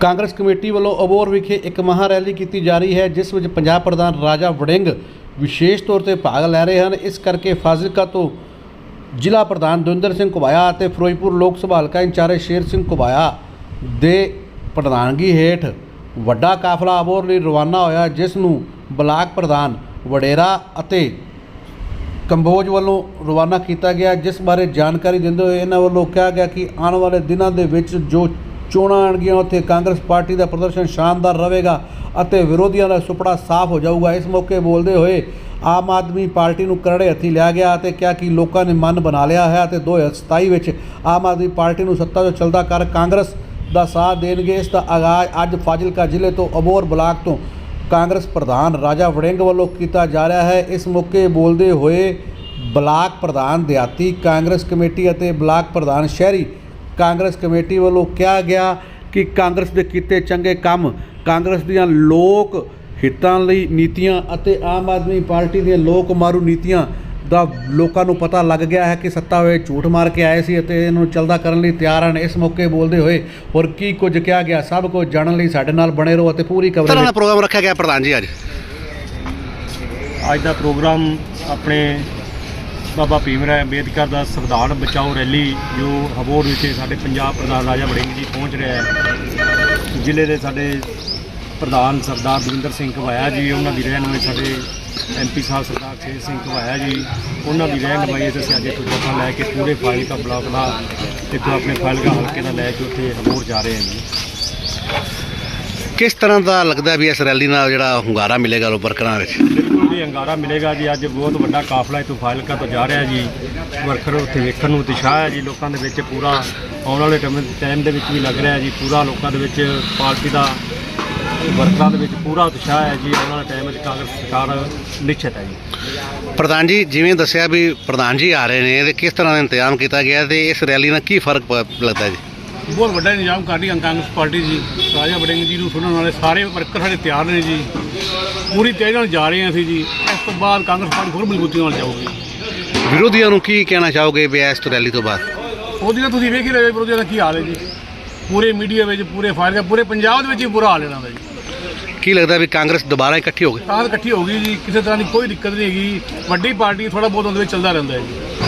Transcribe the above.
Congress committee ਵੱਲੋਂ ਅਬੋਰ ਵਿਖੇ ਇੱਕ ਮਹਾਂ ਰੈਲੀ ਕੀਤੀ ਜਾ ਰਹੀ ਹੈ, ਜਿਸ ਵਿੱਚ ਪੰਜਾਬ ਪ੍ਰਧਾਨ ਰਾਜਾ ਵੜਿੰਗ ਵਿਸ਼ੇਸ਼ ਤੌਰ ਤੇ ਭਾਗ ਲੈ ਰਹੇ ਹਨ। ਇਸ ਕਰਕੇ ਫਾਜ਼ਿਲਕਾ ਤੋਂ ਜ਼ਿਲ੍ਹਾ ਪ੍ਰਧਾਨ ਦਵਿੰਦਰ ਸਿੰਘ ਕੁਬਾਇਆ ਅਤੇ ਫਿਰੋਜ਼ਪੁਰ ਲੋਕ ਸਭਾ ਹਲਕਾ ਇੰਚਾਰਜ ਸ਼ੇਰ ਸਿੰਘ ਕੁਬਾਇਆ ਦੇ ਪ੍ਰਧਾਨਗੀ ਹੇਠ ਵੱਡਾ ਕਾਫਲਾ ਅਬੋਰ ਲਈ ਰਵਾਨਾ ਹੋਇਆ, ਜਿਸ ਨੂੰ ਬਲਾਕ ਪ੍ਰਧਾਨ ਵਡੇਰਾ ਅਤੇ ਕੰਬੋਜ ਵੱਲੋਂ ਰਵਾਨਾ ਕੀਤਾ ਗਿਆ। ਜਿਸ ਬਾਰੇ ਜਾਣਕਾਰੀ ਦਿੰਦੇ ਹੋਏ ਇਹਨਾਂ ਵੱਲੋਂ ਕਿਹਾ ਗਿਆ ਕਿ ਆਉਣ ਵਾਲੇ ਦਿਨਾਂ ਦੇ ਵਿੱਚ ਜੋ ਚੋਣਾਂ ਆਉਣਗੀਆਂ, ਉੱਥੇ ਕਾਂਗਰਸ ਪਾਰਟੀ ਦਾ ਪ੍ਰਦਰਸ਼ਨ ਸ਼ਾਨਦਾਰ ਰਹੇਗਾ ਅਤੇ ਵਿਰੋਧੀਆਂ ਦਾ ਸੁਪੜਾ ਸਾਫ਼ ਹੋ ਜਾਊਗਾ। ਇਸ ਮੌਕੇ ਬੋਲਦੇ ਹੋਏ ਆਮ ਆਦਮੀ ਪਾਰਟੀ ਨੂੰ ਕਰੜੇ ਹੱਥੀ ਲਿਆ ਗਿਆ ਅਤੇ ਕਿਹਾ ਕਿ ਲੋਕਾਂ ਨੇ ਮਨ ਬਣਾ ਲਿਆ ਹੈ ਅਤੇ 2027 ਵਿੱਚ ਆਮ ਆਦਮੀ ਪਾਰਟੀ ਨੂੰ ਸੱਤਾ ਤੋਂ ਚਲਦਾ ਕਰ ਕਾਂਗਰਸ ਦਾ ਸਾਥ ਦੇਣਗੇ। ਇਸ ਦਾ ਆਗਾਜ਼ ਅੱਜ ਫਾਜ਼ਿਲਕਾ ਜ਼ਿਲ੍ਹੇ ਤੋਂ ਅਬੋਰ ਬਲਾਕ ਤੋਂ ਕਾਂਗਰਸ ਪ੍ਰਧਾਨ ਰਾਜਾ ਵੜਿੰਗ ਵੱਲੋਂ ਕੀਤਾ ਜਾ ਰਿਹਾ ਹੈ। ਇਸ ਮੌਕੇ ਬੋਲਦੇ ਹੋਏ ਬਲਾਕ ਪ੍ਰਧਾਨ ਦਿਹਾਤੀ ਕਾਂਗਰਸ ਕਮੇਟੀ ਅਤੇ ਬਲਾਕ ਪ੍ਰਧਾਨ ਸ਼ਹਿਰੀ ਕਾਂਗਰਸ ਕਮੇਟੀ ਵੱਲੋਂ ਕਿਹਾ ਗਿਆ ਕਿ ਕਾਂਗਰਸ ਦੇ ਕੀਤੇ ਚੰਗੇ ਕੰਮ ਕਾਂਗਰਸ ਦੀਆਂ ਲੋਕ ਹਿੱਤਾਂ ਲਈ ਨੀਤੀਆਂ ਅਤੇ ਆਮ ਆਦਮੀ ਪਾਰਟੀ ਦੀਆਂ ਲੋਕ ਮਾਰੂ ਨੀਤੀਆਂ ਦਾ ਲੋਕਾਂ ਨੂੰ ਪਤਾ ਲੱਗ ਗਿਆ ਹੈ ਕਿ ਸੱਤਾ ਹੋਏ ਝੂਠ ਮਾਰ ਕੇ ਆਏ ਸੀ ਅਤੇ ਇਹਨੂੰ ਚਲਦਾ ਕਰਨ ਲਈ ਤਿਆਰ ਹਨ। ਇਸ ਮੌਕੇ ਬੋਲਦੇ ਹੋਏ ਹੋਰ ਕੀ ਕੁਝ ਕਿਹਾ ਗਿਆ ਸਭ ਕੁਝ ਜਾਣਨ ਲਈ ਸਾਡੇ ਨਾਲ ਬਣੇ ਰਹੋ ਅਤੇ ਪੂਰੀ ਤਰ੍ਹਾਂ ਕਵਰੇਜ ਦਾ ਪ੍ਰੋਗਰਾਮ ਰੱਖਿਆ ਗਿਆ ਪ੍ਰਧਾਨ ਜੀ ਅੱਜ। ਅੱਜ ਦਾ ਪ੍ਰੋਗਰਾਮ ਆਪਣੇ ਬਾਬਾ ਭੀਮ ਰਾਏ ਅੰਬੇਦਕਰ ਦਾ ਸੰਵਿਧਾਨ ਬਚਾਓ ਰੈਲੀ ਜੋ ਹਬੋਰ ਵਿਖੇ ਸਾਡੇ ਪੰਜਾਬ ਪ੍ਰਧਾਨ ਰਾਜਾ ਵੜਿੰਗ ਜੀ ਪਹੁੰਚ ਰਿਹਾ ਹੈ। ਜ਼ਿਲ੍ਹੇ ਦੇ ਸਾਡੇ ਪ੍ਰਧਾਨ ਸਰਦਾਰ ਦਵਿੰਦਰ ਸਿੰਘ ਘਵਾਇਆ ਜੀ, ਉਹਨਾਂ ਦੀ ਰਹਿਣ ਰਹਿਨੁਮਾਈ ਸਾਡੇ ਐਮਪੀ ਸਾਹਿਬ ਸਰਦਾਰ ਸ਼ੇਰ ਸਿੰਘ ਘਵਾਇਆ ਜੀ, ਉਹਨਾਂ ਦੀ ਰਹਿਣ ਤੇ ਅਸੀਂ ਅੱਜ ਇੱਥੋਂ ਜਥਾ ਲੈ ਕੇ ਪੂਰੇ ਫਾਜ਼ਿਲਕਾ ਬਲਾਕ ਦਾ ਇੱਥੋਂ ਆਪਣੇ ਫਾਜ਼ਿਲਕਾ ਹਲਕੇ ਦਾ ਲੈ ਕੇ ਉੱਥੇ ਹਬੋਰ ਜਾ ਰਹੇ ਹਾਂ ਜੀ। ਕਿਸ ਤਰ੍ਹਾਂ ਦਾ ਲੱਗਦਾ ਵੀ ਇਸ ਰੈਲੀ ਨਾਲ ਜਿਹੜਾ ਹੁੰਗਾਰਾ ਮਿਲੇਗਾ ਲੋ ਵਰਕਰਾਂ ਵਿੱਚ? ਬਿਲਕੁਲ ਜੀ ਅੰਗਾਰਾ ਮਿਲੇਗਾ ਜੀ। ਅੱਜ ਬਹੁਤ ਵੱਡਾ ਕਾਫਲਾ ਇੱਥੋਂ ਫਾਜ਼ਿਲਕਾ ਤੋਂ ਜਾ ਰਿਹਾ ਜੀ। ਵਰਕਰ ਉੱਥੇ ਵੇਖਣ ਨੂੰ ਉਤਸ਼ਾਹ ਹੈ ਜੀ। ਲੋਕਾਂ ਦੇ ਵਿੱਚ ਪੂਰਾ ਆਉਣ ਵਾਲੇ ਟਾਈਮ ਦੇ ਵਿੱਚ ਵੀ ਲੱਗ ਰਿਹਾ ਜੀ। ਪੂਰਾ ਲੋਕਾਂ ਦੇ ਵਿੱਚ ਪਾਰਟੀ ਦਾ ਵਰਕਰਾਂ ਦੇ ਵਿੱਚ ਪੂਰਾ ਉਤਸ਼ਾਹ ਹੈ ਜੀ। ਆਉਣ ਵਾਲੇ ਟਾਈਮ ਵਿੱਚ ਕਾਂਗਰਸ ਸਰਕਾਰ ਨਿਸ਼ਚਿਤ ਹੈ ਜੀ। ਪ੍ਰਧਾਨ ਜੀ ਜਿਵੇਂ ਦੱਸਿਆ ਵੀ ਪ੍ਰਧਾਨ ਜੀ ਆ ਰਹੇ ਨੇ ਤੇ ਕਿਸ ਤਰ੍ਹਾਂ ਦਾ ਇੰਤਜ਼ਾਮ ਕੀਤਾ ਗਿਆ ਤੇ ਇਸ ਰੈਲੀ ਨਾਲ ਕੀ ਫ਼ਰਕ ਲੱਗਦਾ ਜੀ? ਬਹੁਤ ਵੱਡਾ ਇੰਤਜ਼ਾਮ ਕਰ ਰਹੀ ਹੈ ਕਾਂਗਰਸ ਪਾਰਟੀ ਜੀ। ਰਾਜਾ ਵੜਿੰਗ ਜੀ ਨੂੰ ਸੁਣਨ ਵਾਲੇ ਸਾਰੇ ਵਰਕਰ ਸਾਡੇ ਤਿਆਰ ਨੇ ਜੀ। ਪੂਰੀ ਤੇਜ਼ ਨਾਲ ਜਾ ਰਹੇ ਹਾਂ ਅਸੀਂ ਜੀ। ਇਸ ਤੋਂ ਬਾਅਦ ਕਾਂਗਰਸ ਪਾਰਟੀ ਹੋਰ ਮਜ਼ਬੂਤੀ ਨਾਲ ਜਾਊਗੀ। ਵਿਰੋਧੀਆਂ ਨੂੰ ਕੀ ਕਹਿਣਾ ਚਾਹੋਗੇ ਵੀ ਇਸ ਰੈਲੀ ਤੋਂ ਬਾਅਦ? ਉਹਦੀ ਤਾਂ ਤੁਸੀਂ ਵੇਖ ਹੀ ਰਹੇ ਹੋ ਵਿਰੋਧੀਆਂ ਦਾ ਕੀ ਹਾਲ ਹੈ ਜੀ। ਪੂਰੇ ਮੀਡੀਆ ਵਿੱਚ ਪੂਰੇ ਫਾਇਰ ਪੂਰੇ ਪੰਜਾਬ ਦੇ ਵਿੱਚ ਹੀ ਬੁਰਾ ਹਾਲ ਇਹਨਾਂ ਦਾ ਜੀ। ਕੀ ਲੱਗਦਾ ਵੀ ਕਾਂਗਰਸ ਦੁਬਾਰਾ ਇਕੱਠੀ ਹੋ ਗਈ? ਤਾਂ ਇਕੱਠੀ ਹੋ ਗਈ ਜੀ। ਕਿਸੇ ਤਰ੍ਹਾਂ ਦੀ ਕੋਈ ਦਿੱਕਤ ਨਹੀਂ ਹੈਗੀ। ਵੱਡੀ ਪਾਰਟੀ ਥੋੜਾ ਬਹੁਤ ਉਹਦੇ ਵਿੱਚ ਚੱਲਦਾ ਰਹਿੰਦਾ ਹੈ ਜੀ।